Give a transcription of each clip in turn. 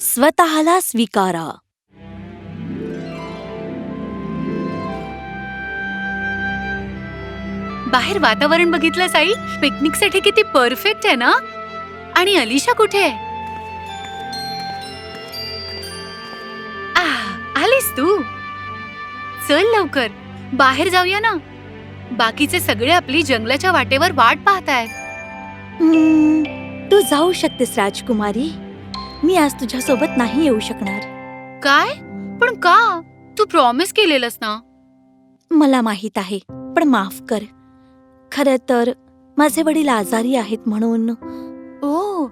स्वतःला स्वीकारा. बाहेर वातावरण बघितलं साई? पिकनिकसाठी किती परफेक्ट आहे ना? आणि अलिशा कुठे आहे? आह, आलीस तू. चल लवकर. बाहेर जाऊया ना. बाकीचे सगळे आपली जंगलाच्या वाटेवर वाट पाहतायत. हम्म, तू जाऊ शकतेस राजकुमारी. मी आज तुझ्यासोबत नाही येऊ शकणार. काय? पण का? तू प्रॉमिस केलेलंस ना? मला माहीत आहे पण माफ कर. खरं तर माझे वडील आजारी आहेत म्हणून. ओ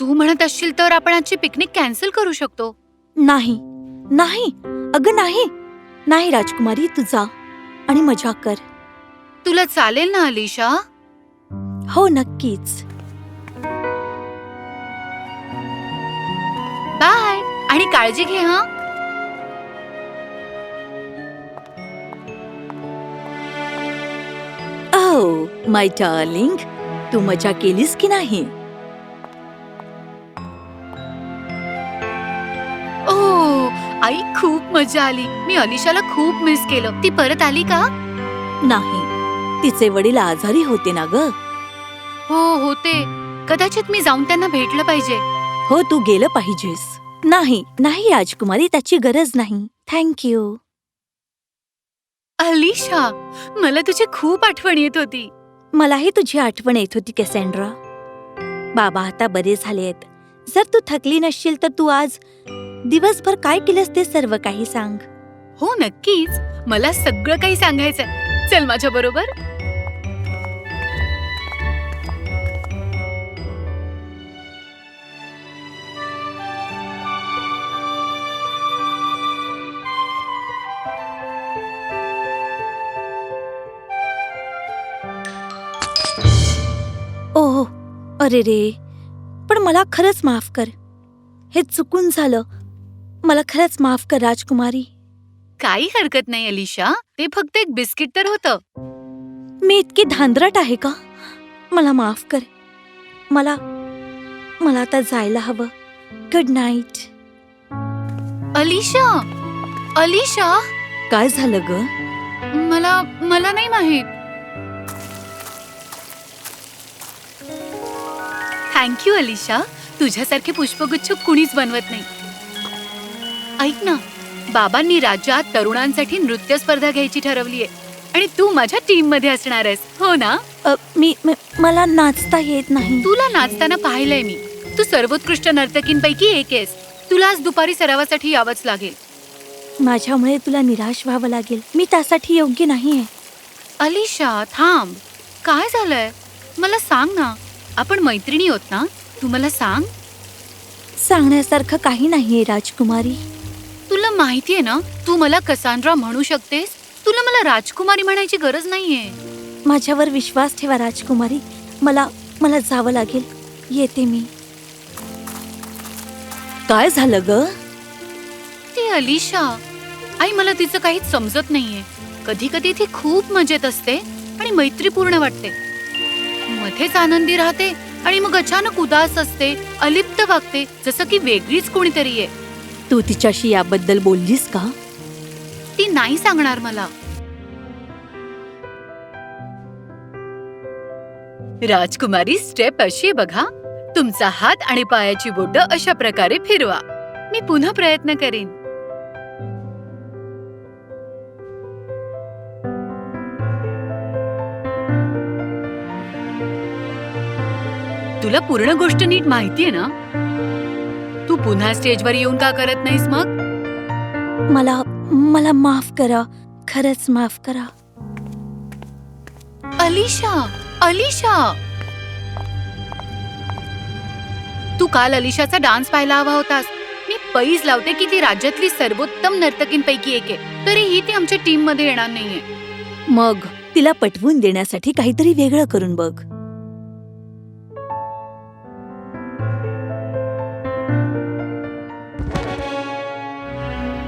तू म्हणत असशील तर आपण आजची पिकनिक कॅन्सल करू शकतो. नाही नाही अगं नाही. नाही राजकुमारी तू जा आणि मजा कर. तुला चालेल ना अलिशा? हो नक्कीच. बाय. आणि काळजी घे हा. ओ माय डार्लिंग तू मजा केलीस की नाही? ओ आई खूप मजा आली. मी अलिशाला खूप मिस केलं. ती परत आली का? नाही. तिचे वडील आजारी होते ना ग. हो होते कदाचित मी जाऊन त्यांना भेटलं पाहिजे. हो तू गेलं पाहिजेस. नाही नाही राजकुमारी त्याची गरज नाही. थँक्यू अलिशा मला तुझी खूप आठवण येत होती. मलाही तुझी आठवण येत होती कॅसेंड्रा. बाबा आता बरे झाले आहेत. जर तू थकली नसशील तर तू आज दिवसभर काय केलंस ते सर्व काही सांग. हो नक्कीच. मला सगळं काही सांगायचंय. चल माझ्या बरोबर. अरे रे पण मला खरंच माफ कर. हे चुकून झालं. मला खरंच माफ कर राजकुमारी. काही हरकत नाही अलिशा. ते फक्त एक बिस्किट तर होतं. मी इतकी धांदरट आहे का? मला माफ कर. मला मला आता जायला हवं. Good night Alisha! अलिशा! काय झालं ग? मला मला नाही माहीत. थँक्यू अलिशा तुझ्यासारखे पुष्पगुच्छ कुणीच बनवत नाही. ऐक ना बाबांनी राज्यात तरुणांसाठी नृत्य स्पर्धा घ्यायची ठरवलीये आणि तू माझ्या टीममध्ये असणार आहेस हो ना? अ, मी म- मला नाचता येत नाही. तुला नाचताना पाहिलंय मी. तू सर्वोत्कृष्ट नर्तकींपैकी एक आहेस. तुला आज दुपारी सरावासाठी यावंच लागेल. माझ्यामुळे तुला निराश व्हावं लागेल. मी त्यासाठी योग्य नाहीये. अलिशा थांब. काय झालंय? मला सांग ना. आपण मैत्रिणी होत ना? तू मला सांग. सांगण्यासारखं काही नाहीये राजकुमारी. तुला माहितीये ना? तू मला कसांड्रा म्हणू शकतेस? तुला मला राजकुमारी म्हणायची गरज नाहीये. माझ्यावर विश्वास ठेवा राजकुमारी. मला मला जावं लागेल. येते मी. काय झालं ग? ती अलिशा. आई मला तिचं काहीच समजत नाहीये. कधी कधी ती खूप मजेत असते आणि मैत्रीपूर्ण वाटते. मध्येच आनंदी राहते आणि मग अचानक उदास असते अलिप्त वागते जसं की वेगळीच कोणीतरी आहे. तू तिच्याशी याबद्दल बोललीस का? ती नाही सांगणार मला. राजकुमारी स्टेप अशी बघा. तुमचा हात आणि पायाची बोट अशा प्रकारे फिरवा. मी पुन्हा प्रयत्न करेन. तुला पूर्ण गोष्ट नीट माहितीये ना? तू पुन्हा स्टेजवर येऊन का करत नाहीस मग? मला मला माफ करा. खरंच माफ करा. अलिशा अलिशा! तू काल अलिशाचा डान्स पाहायला हवा होतास. मी पैज लावते की ती राज्यातली सर्वोत्तम नर्तकींपैकी एक आहे. तरीही ती आमच्या टीममध्ये येणार नाहीये. मग तिला पटवून देण्यासाठी काहीतरी वेगळं करून बघ.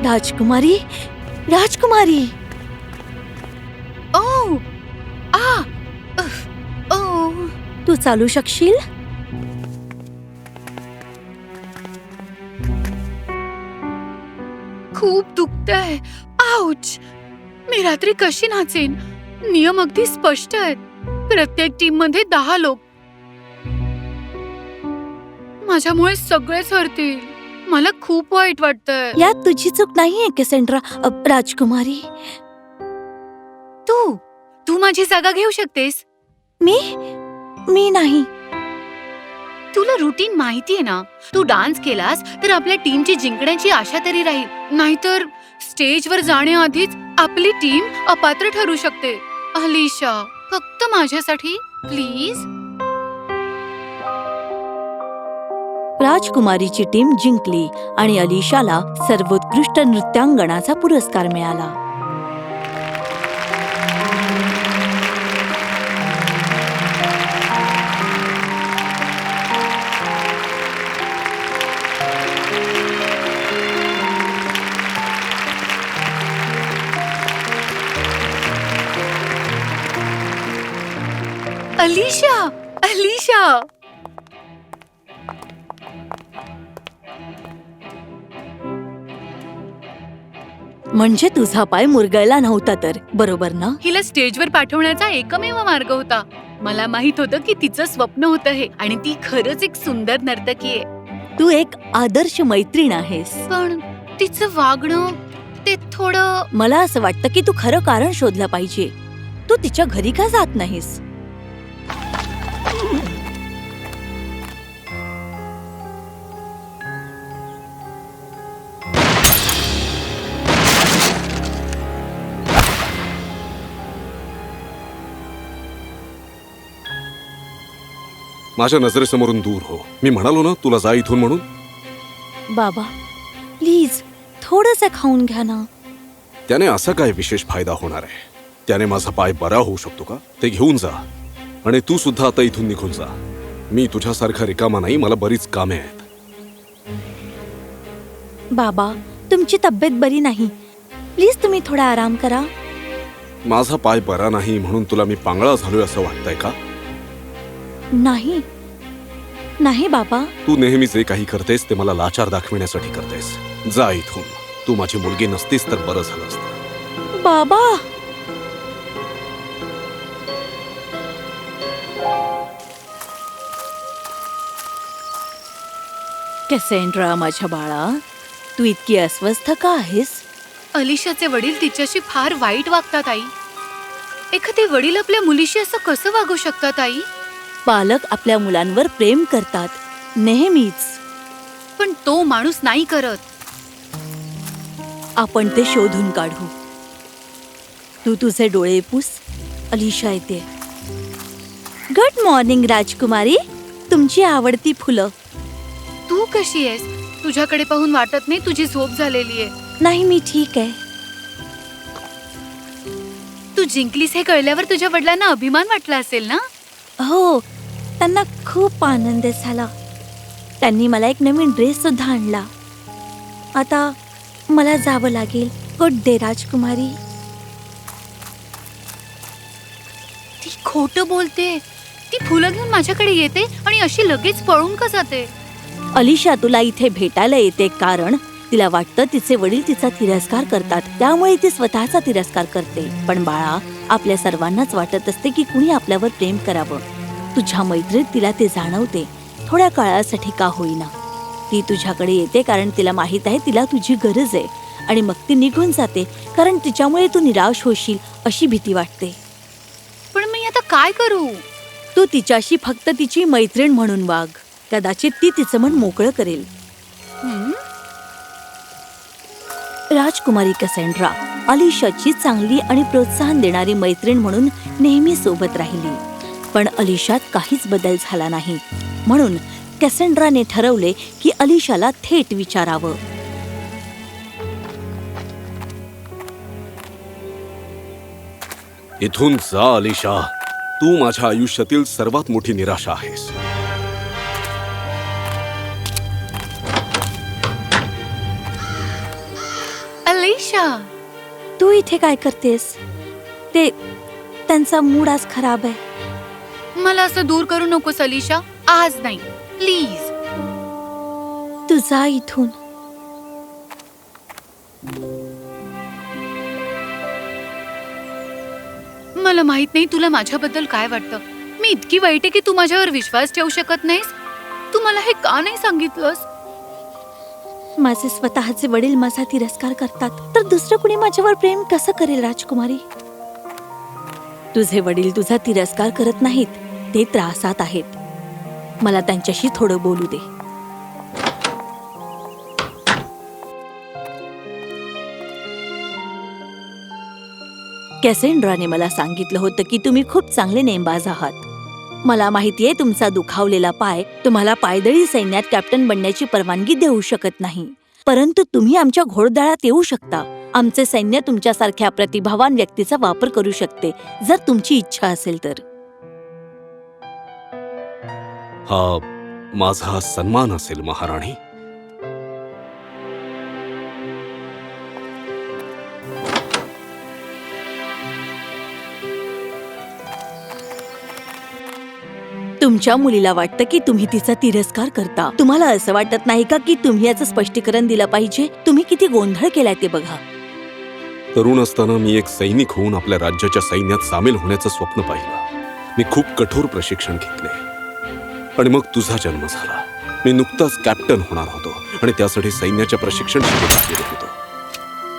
राजकुमारी? राजकुमारी! ओ आ! ओ तू चालू शकशील? खूप दुखतंय. आउच! मी रात्री कशी नाचेन? नियम अगदी स्पष्ट आहेत. प्रत्येक टीममध्ये दहा लोक. माझ्यामुळे सगळेच हरतील. मला खूप वाईट वाटतंय. यात तुझी चूक नाहीये कॅसेंड्रा अ, राजकुमारी? तू? तू माझी जागा घेऊ शकतेस? मी? मी नाही. तुला रुटीन माहितीये ना? तू डान्स केलास तर आपल्या टीमची जिंकण्याची आशा तरी राहील. नाहीतर स्टेजवर जाण्याआधीच आपली टीम अपात्र ठरू शकते. अलिशा फक्त माझ्यासाठी प्लीज राजकुमारीची टीम जिंकली आणि अलिशाला सर्वोत्कृष्ट नृत्यांगणाचा पुरस्कार मिळाला. अलिशा अलिशा! म्हणजे तुझा पाय मुरगळला नव्हता तर बरोबर ना? हिला स्टेजवर पाठवण्याचा एकमेव मार्ग होता. मला माहीत होतं की तिचं स्वप्न होतं हे आणि ती खरंच एक सुंदर नर्तकी आहे. तू एक आदर्श मैत्रीण आहेस. पण तिचं वागणं ते थोडं मला असं वाटतं की तू खरं कारण शोधलं पाहिजे. तू तिच्या घरी का जात नाहीस? माझ्या नजरेसमोरून दूर हो. मी म्हणालो ना तुला जा इथून म्हणून. बाबा प्लीज थोडस खाऊन घ्या ना. त्याने असा काय विशेष फायदा होणार आहे? त्याने माझा पाय बरा होऊ शकतो का? ते घेऊन जा. आणि तू सुद्धा आता इथून निघून जा. मी तुझ्यासारखा रिकामा नाही मला बरीच कामे आहेत. बाबा तुमची तब्येत बरी नाही. प्लीज तुम्ही थोडा आराम करा. माझा पाय बरा नाही म्हणून तुला मी पांगळा झालोय असं वाटतंय का? नाही. नाही बाबा. तू नेहमी जे काही करतेस ते मला लाचार दाखविण्यासाठी करतेस. जा इथून. तू माझी मुलगी नसतीस तर बरं झालं असतं. बाबा. कॅसेंड्रा माझ्या बाळा तू इतकी अस्वस्थ का आहेस? अलिशाचे वडील तिच्याशी फार वाईट वागतात आई. एखादे वडील आपल्या मुलीशी असं कसं वागू शकतात आई? पालक आपल्या मुलांवर प्रेम करतात. नेहमीच. पण तो माणूस नाही करत. आपण ते शोधून काढू. तू तुझे डोळे पुस अलिशा येते. गुड मॉर्निंग राजकुमारी. तुमची आवडती फुलं. तू कशी आहेस? तुझ्याकडे पाहून वाटत नाही तुझी झोप झालेली आहे. नाही मी ठीक आहे. तू जिंकलीस हे कळल्यावर तुझ्या वडिलांना अभिमान वाटला असेल ना? हो त्यांना खूप आनंद झाला. त्यांनी मला एक नवीन ड्रेस सुद्धा आणला. आता मला जावं लागेल गुड डे राजकुमारी? ती खोट बोलते. ती फुलं घेऊन माझ्याकडे येते आणि अशी लगेच पळून का जाते? अलिशा तुला इथे भेटायला येते कारण तिला वाटतं तिचे वडील तिचा तिरस्कार करतात. त्यामुळे ती स्वतःचा तिरस्कार करते. पण बाळा आपल्या सर्वांनाच वाटत असते की कुणी आपल्यावर प्रेम करावं. तुझ्या मैत्रीत तिला ते जाणवते. थोड्या काळासाठी का होईना. ती तुझ्याकडे येते कारण तिला माहीत आहे तिला तुझी गरज आहे. आणि मग ती निघून जाते कारण तिच्यामुळे तू निराश होशील अशी भीती वाटते. पण मी आता काय करू? तू तिच्याशी फक्त तिची मैत्रीण म्हणून वाग. कदाचित ती तिचं मन मोकळं करेल? राजकुमारी कसेंड्रा अलिशाची चांगली आणि प्रोत्साहन देणारी मैत्रीण म्हणून नेहमी सोबत राहिली. पण अलिशात काहीच बदल झाला नाही. म्हणून कॅसेंड्राने ठरवले की अलिशाला थेट विचारावं. इथून जा अलिशा. तू माझ्या आयुष्यातील सर्वात मोठी निराशा आहेस. अलिशा. तू इथे काय करतेस? ते त्यांचा मूड आज खराब आहे. मला असं दूर करू नकोस अलिशा. आज नाही. प्लीज तू जा इथून. मला माहीत नाही तुला माझ्याबद्दल काय वाटतं. मी इतकी वाईट आहे की तू माझ्यावर विश्वास ठेवू शकत नाहीस? तू मला हे का नाही सांगितलंस? माझे स्वतःचे वडील माझा तिरस्कार करतात. तर दुसरं कुणी माझ्यावर प्रेम कसं करेल राजकुमारी? तुझे वडील तुझा तिरस्कार करत नाहीत. ते त्रासात आहेत. मला त्यांच्याशी थोडं बोलू दे. कॅसेंड्राने मला सांगितलं होतं की तुम्ही खूप चांगले नेमबाज आहात. मला माहितीये तुमचा दुखावलेला पाय तुम्हाला पायदळी सैन्यात कॅप्टन बनण्याची परवानगी देऊ शकत नाही. परंतु तुम्ही आमच्या घोडदळात येऊ शकता. आमचे सैन्य तुमच्यासारख्या प्रतिभावान व्यक्तीचा वापर करू शकते जर तुमची इच्छा असेल तर. हा माझा सन्मान असेल महाराणी. तुमच्या मुलीला वाटतं की तुम्ही तिचा तिरस्कार करता. तुम्हाला असं वाटत नाही का की तुम्ही याचं स्पष्टीकरण दिलं पाहिजे? तुम्ही किती गोंधळ केलाय ते बघा. तरुण असताना मी एक सैनिक होऊन आपल्या राज्याच्या सैन्यात सामील होण्याचं स्वप्न पाहिलं. मी खूप कठोर प्रशिक्षण घेतले आणि मग तुझा जन्म झाला. मी नुकताच कॅप्टन होणार होतो आणि त्यासाठी सैन्याच्या प्रशिक्षण शिबिरात गेलो होतो.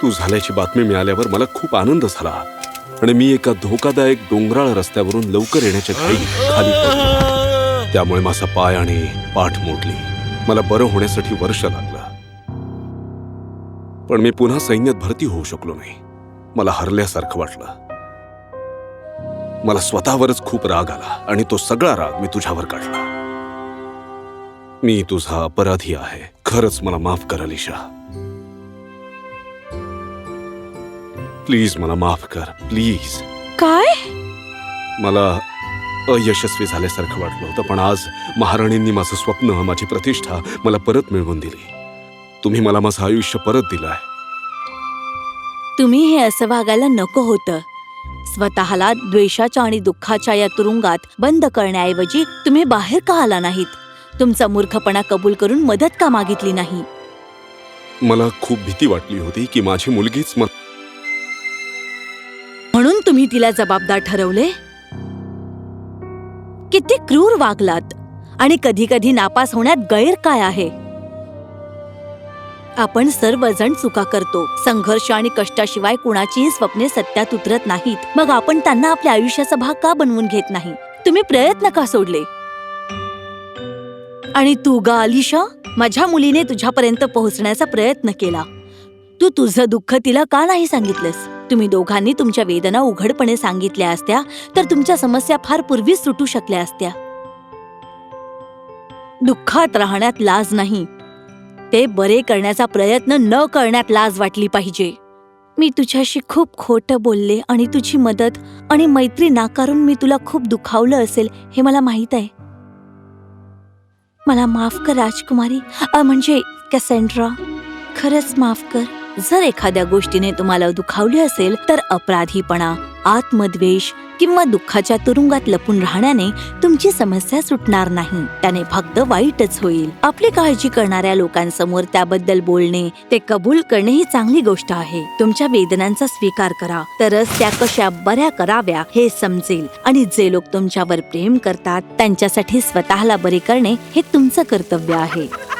तू झाल्याची बातमी मिळाल्यावर मला खूप आनंद झाला आणि मी एका धोकादायक डोंगराळ रस्त्यावरून लवकर येण्याच्या घाई खाली त्यामुळे माझा पाय आणि पाठ मोडली. मला बरं होण्यासाठी वर्ष लागलं. पण मी पुन्हा सैन्यात भरती होऊ शकलो नाही. मला हरल्यासारखं वाटलं. मला स्वतःवरच खूप राग आला आणि तो सगळा राग मी तुझ्यावर काढला. मी तुझा अपराधी आहे. खरंच मला माफ कर अलिशा. प्लीज मला माफ कर. प्लीज काय? मला अयशस्वी झाल्यासारखं वाटलं होतं पण आज महाराणींनी माझं स्वप्न माझी प्रतिष्ठा मला परत मिळवून दिली. तुम्ही मला माझं आयुष्य परत दिलंय. तुम्ही हे असं वागायला नको होतं. स्वतःला द्वेषाच्या आणि दुःखाच्या या तुरुंगात बंद करण्याऐवजी तुम्ही बाहेर का आला नाहीत? तुमचा मूर्खपणा कबूल करून मदत का मागितली नाही? मला खूप भीती वाटली होती की माझी मुलगीच मला म्हणून तुम्ही तिला जबाबदार ठरवले? किती क्रूर वागलात. आणि कधी कधी नापास होण्यात गैर काय आहे? आपण सर्वजण चुका करतो. संघर्ष आणि कष्टाशिवाय कुणाचीही स्वप्ने सत्यात उतरत नाहीत. मग आपण त्यांना आपल्या आयुष्याचा भाग का बनवून घेत नाही? तुम्ही प्रयत्न का सोडले? आणि तू गा अलिशा माझ्या मुलीने तुझ्यापर्यंत पोहोचण्याचा प्रयत्न केला. तू तुझं दुःख तिला का नाही सांगितलंस? तुम्ही दोघांनी तुमच्या वेदना उघडपणे सांगितल्या असत्या तर तुमच्या समस्या फार पूर्वीच सुटू शकल्या असत्या. दुःखात राहण्यात लाज नाही. ते बरे करण्याचा प्रयत्न न करण्यात लाज वाटली पाहिजे. मी तुझ्याशी खूप खोटं बोलले आणि तुझी मदत आणि मैत्री नाकारून मी तुला खूप दुखावलं असेल हे मला माहीत आहे. मला माफ कर राजकुमारी. म्हणजे कॅसेंड्रा. खरंच माफ कर. जर एखाद्या गोष्टीने तुम्हाला दुखावले असेल तर अपराधीपणा आत्मद्वेष किंवा दुःखाच्या तुरुंगात लपून राहण्याने तुमची समस्या सुटणार नाही. त्याने फक्त वाईटच होईल. आपली काळजी करणाऱ्या लोकांसमोर त्याबद्दल बोलणे ते कबूल करणे ही चांगली गोष्ट आहे. तुमच्या वेदनांचा स्वीकार करा तरच त्या कशा बऱ्या कराव्या हे समजेल. आणि जे लोक तुमच्यावर प्रेम करतात त्यांच्यासाठी स्वतःला बरे करणे हे तुमचं कर्तव्य आहे.